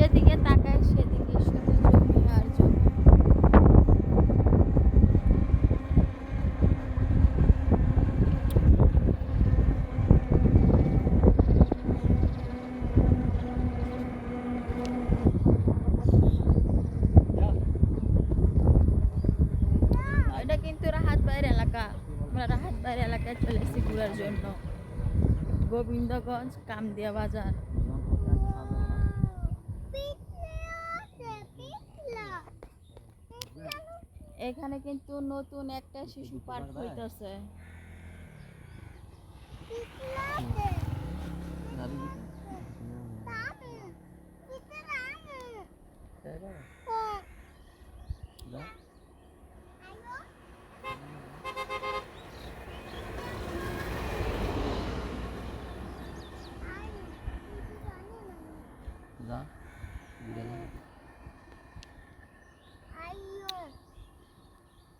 যেদিকে তাকায়, সেদিকে শুধু জমি আর জমি এটা কিন্তু রাহাত বাইর এলাকা। আমরা রাহাত বাইর এলাকায় চলে এসেছি ঘুরার জন্য। গোবিন্দগঞ্জ কামদিয়া বাজার। এখানে কিন্তু নতুন একটা শিশু পার্ক হইতেছে। যা